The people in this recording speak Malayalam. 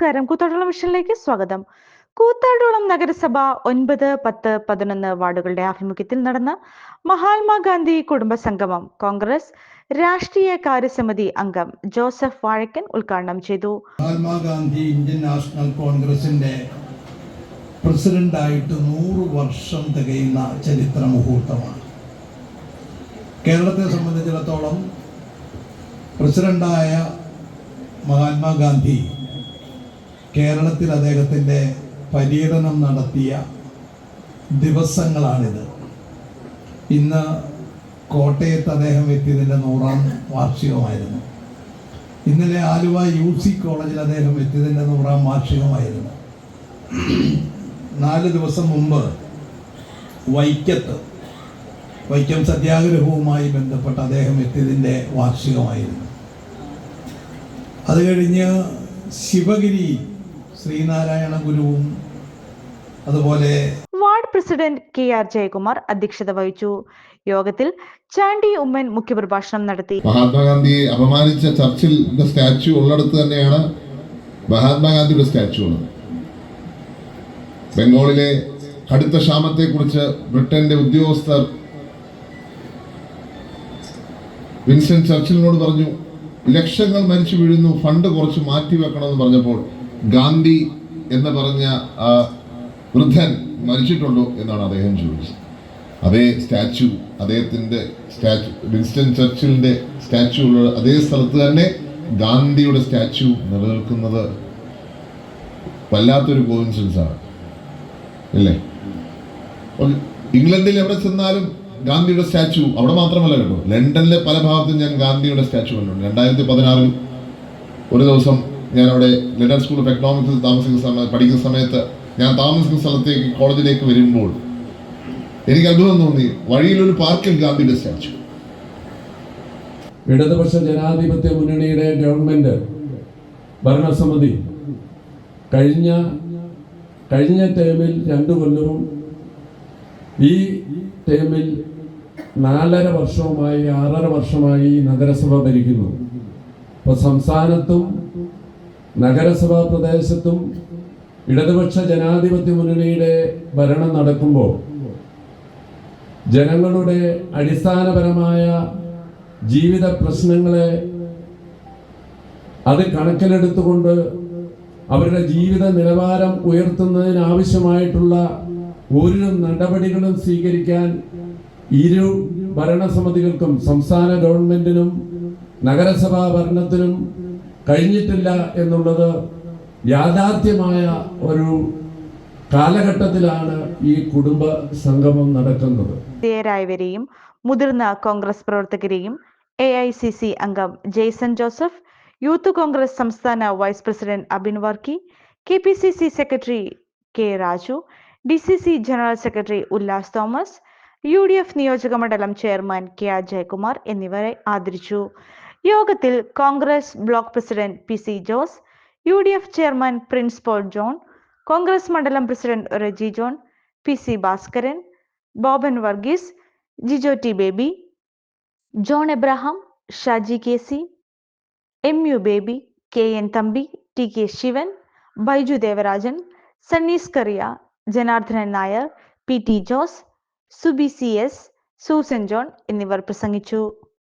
നമസ്കാരം. കൂത്താട്ടോളം വിഷനിലേക്ക് സ്വാഗതം. കൂത്താട്ടോളം നഗരസഭ ഒൻപത് പത്ത് പതിനൊന്ന് വാർഡുകളുടെ ആഭിമുഖ്യത്തിൽ നടന്ന മഹാത്മാഗാന്ധി കുടുംബ സംഗമം കോൺഗ്രസ് രാഷ്ട്രീയ കാര്യസമിതി അംഗം ജോസഫ് വാഴക്കൻ ഉദ്ഘാടനം ചെയ്തു. മഹാത്മാഗാന്ധി ഇന്ത്യൻ നാഷണൽ കോൺഗ്രസിന്റെ പ്രസിഡന്റായിട്ട് നൂറ് വർഷം തികയുന്ന ചരിത്ര മുഹൂർത്തമാണ്. കേരളത്തെ സംബന്ധിച്ചിടത്തോളം പ്രസിഡന്റായ മഹാത്മാഗാന്ധി കേരളത്തിൽ അദ്ദേഹത്തിന്റെ പര്യടനം നടത്തിയ ദിവസങ്ങളാണിത്. ഇന്ന് കോട്ടയത്ത് അദ്ദേഹം എത്തിയതിന്റെ നൂറാം വാർഷികമായിരുന്നു. ഇന്നലെ ആലുവ യു സി കോളേജിൽ അദ്ദേഹം എത്തിയതിന്റെ നൂറാം വാർഷികമായിരുന്നു. നാല് ദിവസം മുമ്പ് വൈക്കത്ത് വൈക്കം സത്യാഗ്രഹവുമായി ബന്ധപ്പെട്ട് അദ്ദേഹം എത്തിയതിന്റെ വാർഷികമായിരുന്നു. അത് കഴിഞ്ഞ് ശിവഗിരി ശ്രീനാരായണ ഗുരുവും അതുപോലെ ward president K R Jayakumar അധ്യക്ഷത വഹിച്ചു. യോഗത്തിൽ ചാണ്ടി ഉമ്മൻ മുഖ്യപ്രഭാഷണം നടത്തി. മഹാത്മാഗാന്ധിയെ അപമാനിച്ച ചർച്ചിലിന്റെ സ്റ്റാച്യു ഉള്ളിടത്ത് തന്നെയാണ് മഹാത്മാഗാന്ധിയുടെ സ്റ്റാച്യു ഉള്ളത്. ബംഗാളിലെ കടുത്ത ക്ഷാമത്തെക്കുറിച്ച് ബ്രിട്ടന്റെ ഉദ്യോഗസ്ഥർ വിൻസെന്റ് ചർച്ചിലിനോട് പറഞ്ഞു ലക്ഷങ്ങൾ മരിച്ചു വീഴുന്നു ഫണ്ട് കുറച്ച് മാറ്റി വെക്കണമെന്ന് പറഞ്ഞപ്പോൾ ഗാന്ധി എന്ന് പറഞ്ഞ വൃദ്ധൻ മരിച്ചിട്ടുണ്ടോ എന്നാണ് അദ്ദേഹം ചോദിച്ചത്. അതേ സ്റ്റാച്ചു അദ്ദേഹത്തിന്റെ സ്റ്റാച്ചു വിൻസ്റ്റൺ ചർച്ചിലിന്റെ സ്റ്റാച്ചു ഉള്ള അതേ സ്ഥലത്ത് തന്നെ ഗാന്ധിയുടെ സ്റ്റാച്ചു നിലനിൽക്കുന്നത് വല്ലാത്തൊരു കോയിൻസിഡൻസ് ആണ് അല്ലേ ഇംഗ്ലണ്ടിൽ എവിടെ ചെന്നാലും ഗാന്ധിയുടെ സ്റ്റാച്ചു അവിടെ മാത്രമല്ല കേട്ടോ. ലണ്ടനിലെ പല ഭാഗത്തും ഞാൻ ഗാന്ധിയുടെ സ്റ്റാച്ചു കണ്ടു രണ്ടായിരത്തി പതിനാറിൽ ഒരു ദിവസം ഞാൻ അവിടെ ലണ്ടൻ സ്കൂൾ ഓഫ് എക്കണോമിക്സിൽ താമസിക്കുന്ന സമയത്ത് പഠിക്കുന്ന സമയത്ത് ഞാൻ താമസിക്കുന്ന സ്ഥലത്തേക്ക് കോളേജിലേക്ക് വരുമ്പോൾ എനിക്ക് അത്ഭുതം തോന്നി. വഴിയിലൊരു പാർക്കിൽ ഗാന്ധിയുടെ സ്റ്റാച്ചു ഇടതുപക്ഷ ജനാധിപത്യ മുന്നണിയുടെ ഗവൺമെന്റ് ഭരണസമിതി കഴിഞ്ഞ കഴിഞ്ഞ ടേമിൽ രണ്ടു കൊല്ലവും ഈ ടേമിൽ നാലര വർഷവുമായി ആറര വർഷമായി നഗരസഭ ഭരിക്കുന്നു. അപ്പോൾ സംസ്ഥാനത്തും നഗരസഭാ പ്രദേശത്തും ഇടതുപക്ഷ ജനാധിപത്യ മുന്നണിയുടെ ഭരണം നടക്കുമ്പോൾ ജനങ്ങളുടെ അടിസ്ഥാനപരമായ ജീവിത പ്രശ്നങ്ങളെ അത് കണക്കിലെടുത്തുകൊണ്ട് അവരുടെ ജീവിത നിലവാരം ഉയർത്തുന്നതിനാവശ്യമായിട്ടുള്ള ഒരു നടപടികളും സ്വീകരിക്കാൻ ഇരു ഭരണസമിതികൾക്കും സംസ്ഥാന ഗവൺമെന്റിനും നഗരസഭാ ഭരണത്തിനും കഴിഞ്ഞിട്ടില്ല എന്നുള്ളത് യാഥാർത്ഥ്യമായ ഒരു കാലഘട്ടത്തിലാണ് ഈ കുടുംബ സംഗമം നടക്കുന്നത്. വിധേയരായവരെയും മുതിർന്ന കോൺഗ്രസ് പ്രവർത്തകരെയും എ ഐ സി സി അംഗം ജെയ്സൺ ജോസഫ് യൂത്ത് കോൺഗ്രസ് സംസ്ഥാന vice president Abin Varkey K P C C secretary K Raju D C C general secretary Ullas Thomas U D F നിയോജക മണ്ഡലം ചെയർമാൻ കെ ആർ ജയകുമാർ എന്നിവരെ ആദരിച്ചു. യോഗത്തിൽ Congress block president P C Jose U D F chairman Prince Paul John Congress മണ്ഡലം president Reji John P C Bhaskaran Boban Varghese Jijo T Baby John Abraham Shaji K C M U Baby K N Thampi T K Sivan Baiju Devarajan Sunny's Kariya Janardhanan Nair P T Jose Subi C S Susan John എന്നിവർ പ്രസംഗിച്ചു.